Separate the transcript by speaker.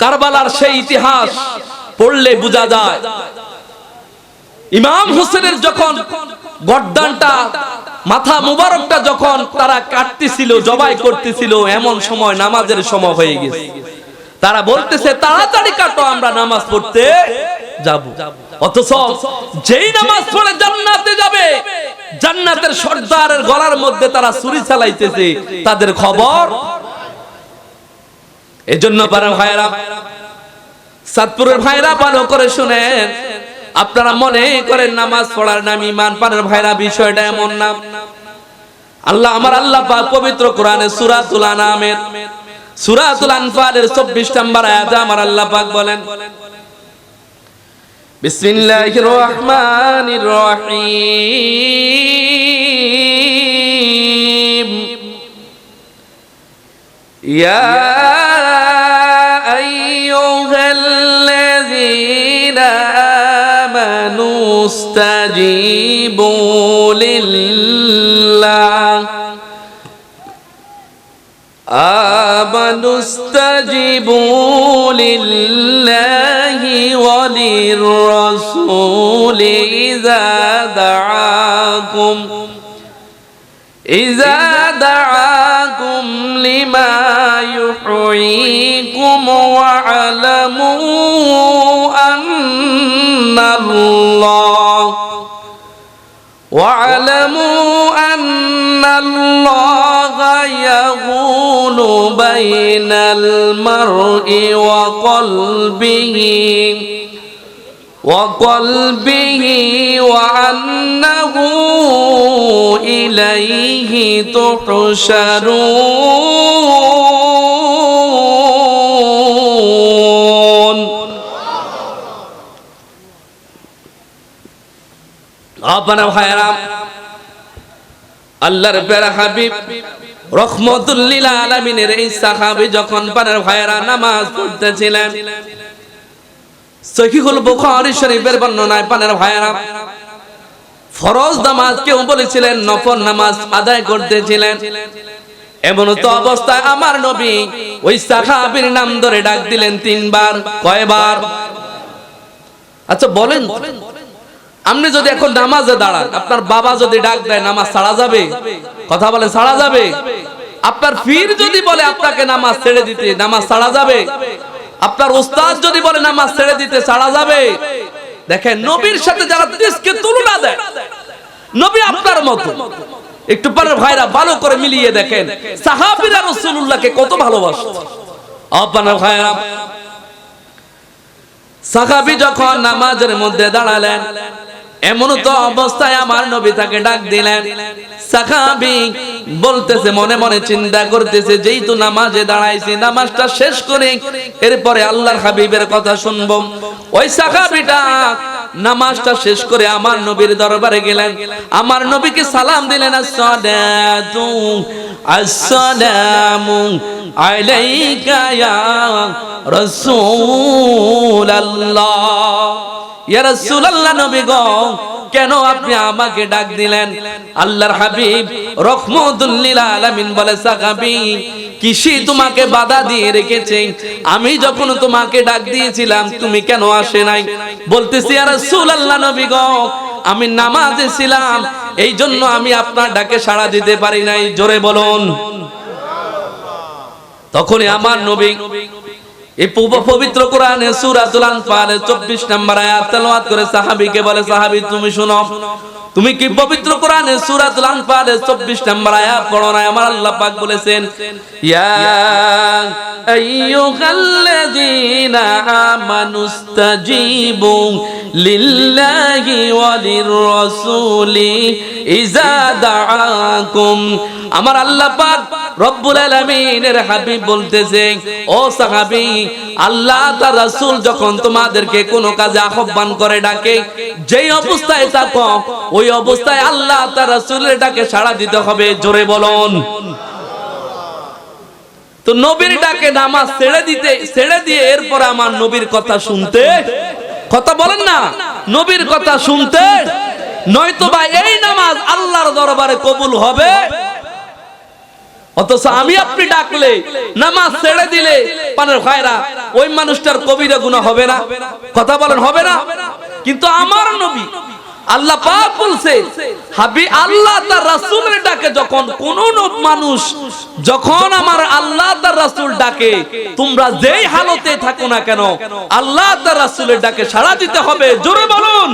Speaker 1: কারবালার সেই ইতিহাস পড়লে বোঝা যায়। ইমাম হোসেনের যখন গর্দানটা, মাথা মুবারকটা যখন তারা কাটতেছিল, জবাই করতেছিল, এমন সময় নামাজের সময় হয়ে গেছে। তারা বলতেছে, তাড়াতাড়ি কাটো, আমরা নামাজ পড়তে যাব। অথচ যেই নামাজ পড়ে জান্নাতে যাবে, জান্নাতের সর্দারের গলার মধ্যে তারা ছুরি চালাইতেছে, তাদের খবর এজন্য পারে ভাইরা সাতপুরের ভাইরা ভালো করে শুনেন। আপনারা মনে করেন নামাজ পড়ার নাম ইমান পানের ভাইরা বিষয়টা এমন না। আল্লাহ আমার আল্লাহ পাক পবিত্র কোরআনে সূরাতুল আনামের সূরাতুল আনফালের 24 নম্বর আয়াতে আমার আল্লাহ পাক বলেন, বিসমিল্লাহির রহমানির রহিম। ইয়া الذين آمنوا استجيبوا لله. آمنوا استجيبوا لله وللرسول إذا دعاكم. إذا دعاكم لما يحييكم واعلموا أن الله واعلموا أن الله يغول بين المرء وقلبه وقلبه وأنه إليه تحشرون আপনার ভাইরা আল্লাহর পেরা হাবিব রহমতুল্লিল আলমিনের এই সাহাবি যখন পানের ভাইরা নামাজ পড়তেছিলেন সহিহুল বুখারী শরীফের বর্ণনায় পানের ভাইরা ফরজ নামাজ কেউ বলেছিলেন, নফল নামাজ আদায় করতেছিলেন। এমন তো অবস্থায় আমার নবী ওই সাহাবীর নাম ধরে ডাক দিলেন তিনবার, কয়বার? আচ্ছা বলেন আপনি যদি এখন নামাজে দাঁড়ান, আপনার বাবা যদি ডাক দেয়, নামাজ ছাড়া যাবে? কথা বলে ছাড়া যাবে? আপনার ফির যদি বলে আপনাকে নামাজ ছেড়ে দিতে, নামাজ ছাড়া যাবে? আপনার উস্তাদ যদি বলে নামাজ ছেড়ে দিতে, ছাড়া যাবে? দেখেন, নবীর সাথে যারা দেশকে তুলনা নবী আপনার মতো। একটু পরে ভাইরা ভালো করে মিলিয়ে দেখেন। সাহাবীরা রাসূলুল্লাহকে কত ভালোবাসত। আপনার ভাইরা, সাহাবি যখন নামাজের মধ্যে দাঁড়ালেন, এমন তো অবস্থায় আমার নবী তাকে ডাক দিলেন। সাহাবি বলতেছে, মনে মনে চিন্তা করতেছে, যেই তো নামাজে দাঁড়াইছি, নামাজটা শেষ করে, এরপরে আল্লাহর হাবিবের কথা শুনব। ওই সাহাবিটা নামাজটা শেষ করে আমার নবীর দরবারে গেলেন। আমার নবীকে সালাম দিলেন কেন আপনি আমাকে ডাক দিলেন? আল্লাহর হাবিব রহমতুল্লিল আলামিন বলে সাহাবী কিসি তোমাকে বাধা দিয়ে রেখেছে? আমি যখন তোমাকে ডাক দিয়েছিলাম, তুমি কেন আসে নাই? বলতেছি, আর রাসূল আল্লাহ নবী গো, আমি নামাজে ছিলাম এই জন্য আমি আপনার ডাকে সাড়া দিতে পারি নাই। জোরে বলুন। তখনই আমার নবী এই পব- পবিত্র কোরআনে সূরাতুল আনফালের 24 নম্বর আয়াত তেলাওয়াত করে সাহাবীকে বলে, সাহাবী, তুমি শুনো। তুমি কি পবিত্র কোরআনে সূরাতুল আনফালে 24 নম্বর আয়াত পড়ো না আমার আল্লাহ পাক বলেছেন, ইয়া আইয়ুহাল্লাযীনা আমানুস্তাজীবু লিল্লাহি ওয়ালির রাসূলি ইযা দাআকুম। আমার আল্লাহ পাক রব্বুল আলামিনের হাবিব বলতেছে, ও সাহাবী, আল্লাহ তার রাসূল যখন তোমাদেরকে কোনো কাজে আহ্বান করে ডাকে, যেই অবস্থায় থাকো, ওই অবস্থায় আল্লাহ তার রাসূলের ডাকে সাড়া দিতে হবে। জোরে বলুন। তো নবীর ডাকে নামাজ ছেড়ে দিতে, ছেড়ে দিয়ে এরপর আমার নবীর কথা শুনতে? কথা বলেন না, নবীর কথা শুনতে? নয়তো বা এই নামাজ আল্লাহর দরবারে কবুল হবে? অথচ আমি আপনি ডাকলে নামাজ ছেড়ে দিলে পানের ভাইরা ওই মানুষটার কবিরা গুনাহ হবে না। কথা বলেন হবে না? কিন্তু আমার নবী আল্লাহ পাক বলছে হাবি আল্লাহ তার রাসূলের ডাকে যখন কোন মানুষ যখন আমার আল্লাহ তার রাসূল ডাকে তোমরা যেই হালতে থাকো না কেন আল্লাহ তার রাসূলের ডাকে সাড়া দিতে হবে। জোরে বলুন।